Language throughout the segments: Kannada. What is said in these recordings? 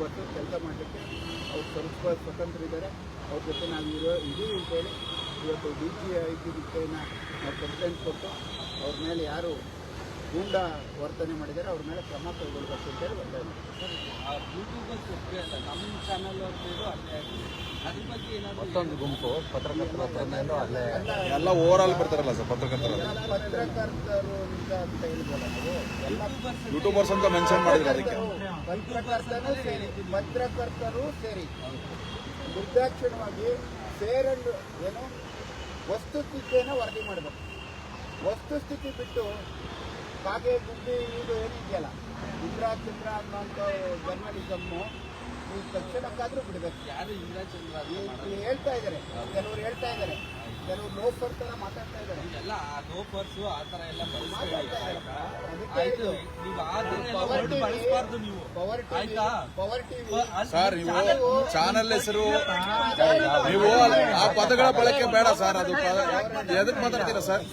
ಇವತ್ತು ಕೆಲಸ ಮಾಡಲಿಕ್ಕೆ ಅವ್ರು ಸ್ವಲ್ಪ ಸ್ವತಂತ್ರ ಇದ್ದಾರೆ. ಅವ್ರ ಜೊತೆ ನಾವು ಇರೋ ಇದ್ದೀವಿ ಅಂತೇಳಿ ಇವತ್ತು ಡಿ ಜಿ ಐ ಪಿ ನಾವು ಕಂಪ್ಲೇಂಟ್ ಕೊಟ್ಟು ಅವ್ರ ಮೇಲೆ ಯಾರು ಗೂಂಡ ವರ್ತನೆ ಮಾಡಿದ್ದಾರೆ, ಅವ್ರ ಮೇಲೆ ಕ್ರಮ ಕೈಗೊಳ್ಬೇಕು ಅಂತೇಳಿ ಒತ್ತಾಯ ಮಾಡ್ತೀವಿ ಯೂಟ್ಯೂಬರ್ಸ್ ಒಬ್ಬರೇ ಅಲ್ಲ ನಮ್ಮ ಚಾನಲ್ ಅವ್ರದ್ದು ಅಲ್ಲೇ ಆಗಿದೆ. ಅದ್ರ ಬಗ್ಗೆ ಏನಾದರೂ ಮತ್ತೊಂದು ಗುಂಪು ಪತ್ರಕರ್ತರ ಹತ್ರ ಮೇಲೂ ಅಲ್ಲೇ ಎಲ್ಲ ಓವರ್ ಆಲ್ ಬರ್ತಾರಲ್ಲ ಸರ್ ಪತ್ರಕರ್ತರು. ಪತ್ರಕರ್ತರು ಅಂತ ಅಂತ ಹೇಳ್ಬೋದ ನಾವು? ಎಲ್ಲ ಯೂಟ್ಯೂಬರ್ಸ್ ಅಂತ ಮೆನ್ಷನ್ ಮಾಡಿದ್ರು ಅದಕ್ಕೆ. ಪತ್ರಕರ್ತರು ಸೇರಿ. ಪತ್ರಕರ್ತರು ಸೇರಿ. ನಿರ್ದಾಕ್ಷಿಣ್ಯವಾಗಿ ಸೇರನ್ನು ಏನು? ವಸ್ತುಸ್ಥಿತಿಯನ್ನು ವರದಿ ಮಾಡಬೇಕು. ವಸ್ತುಸ್ಥಿತಿ ಬಿಟ್ಟು ಕಾಗೆ ಗುಂಡಿ ಇದು ಏನಿದೆಯಲ್ಲ? ಚಿತ್ರ ಚಿತ್ರ ಅನ್ನೋಂಥ ಜರ್ನಲಿಸಮ್ಮು. ಈ ತಕ್ಷಣಕ್ಕಾದ್ರೂ ಬಿಡಬೇಕು. ಯಾರು ಮಾಡೋದು ಈ ಹೇಳ್ತಾ ಇದ್ದಾರೆ. ಕೆಲವರು ಹೇಳ್ತಾ ಇದ್ದಾರೆ. ಕೆಲವರು ಲೋಫರ್ ತರ ಮಾತಾಡ್ತಾ ಇದ್ದಾರೆ. ಎಲ್ಲ ಆ ನೋಪರ್ಸ್ ಆ ತರ ಎಲ್ಲ ಮಾತಾಡ್ತಾ ಅದಕ್ಕೆ ಆಯ್ತು. ನೀವು ಆ ಥರ ಎಲ್ಲ ಪವರ್ ವರ್ಡ್ ಟಿವಿ. ಬಳಸಬಾರ್ದು ನೀವು. Power TV. ಆಯ್ತಾ? ಅಲ್ಲಿ ಸರ್ ನೀವು ಚಾನಲ್ ಹೆಸರು ನೀವು ಆ ಪದಗಳ ಬಳಕೆ ಬೇಡ ಸರ್ ಅದು ಪದ- ಎದಕ್ ಮಾತಾಡ್ತೀರಾ ಸರ್?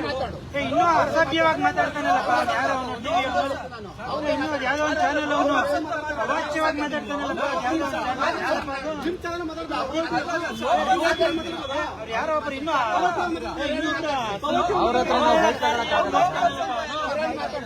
ಮಾತಾಡು ಇನ್ನೂ ಅಸಭ್ಯವಾಗಿ ಮಾತಾಡ್ತಾನಲ್ಲಪ್ಪ ಅವನು ಅವನು? ಅವನು ಯಾರೋ ಒಬ್ರು ಇನ್ನೂ ಅವ್ರ ಹತ್ರ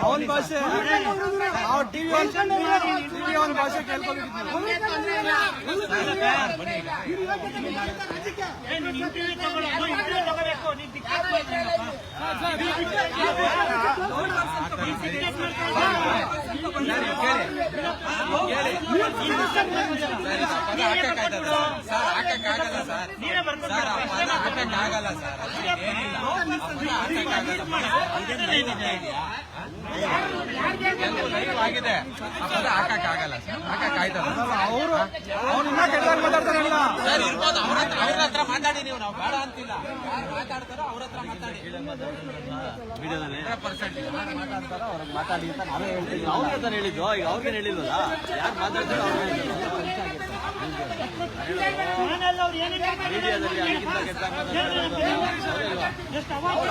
ಅವನ ಭಾಷೆ ಅವ್ರ ಟಿವಿ ಟಿವಿ ಅವನ ಭಾಷೆ ಕೇಳ್ಕೊಂಡಿದ್ದೀನಿ ಹಾಕಕ್ಕಾಗಲ್ಲ ಸರ್ ಸರ್ ಆ ಪದ ಹಾಕಕ್ಕಾಗಲ್ಲ ಸರ್ ಏನಿಲ್ಲ ಆಗಿದೆ. ಹಾಕಕ್ಕಾಗಲ್ಲ ಸರ್ ಹಾಕಕ್ಕಾಯ್ತದ ಅವರು ಸರ್ ಇರ್ಬೋದು. ಅವ್ರ ಹತ್ರ ಅವ್ರ ಹತ್ರ ಮಾತಾಡಿ ನೀವು. ನಾವು ಬೇಡ ಅಂತಿಲ್ಲ. ಯಾರು ಮಾತಾಡ್ತಾರೋ ಅವ್ರ ಹತ್ರ ಮಾತಾಡಿ. ಪರ್ಸೆಂಟ್ ಮಾತಾಡ್ತಾರ ಅವ್ರಿಗೆ ಮಾತಾಡಿ ಅಂತ ನಾವೇ ಹೇಳ್ತೀವಿ. ಅವ್ರಿಗೆ ತಾನು ಹೇಳಿದ್ದು. ಈಗ ಅವ್ರಿಗೆ ಹೇಳಿಲ್ವಲ್ಲ? ಯಾರು ಮಾತಾಡ್ತಾರೋ ಅವ್ರಿಗೆ ಅವ್ರು ಮೀಡಿಯಾದಲ್ಲಿ ಮಾತಾಡ್ತಾರೆ ಎಷ್ಟು ಅವಾಚ್ಯ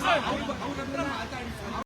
ಸರ್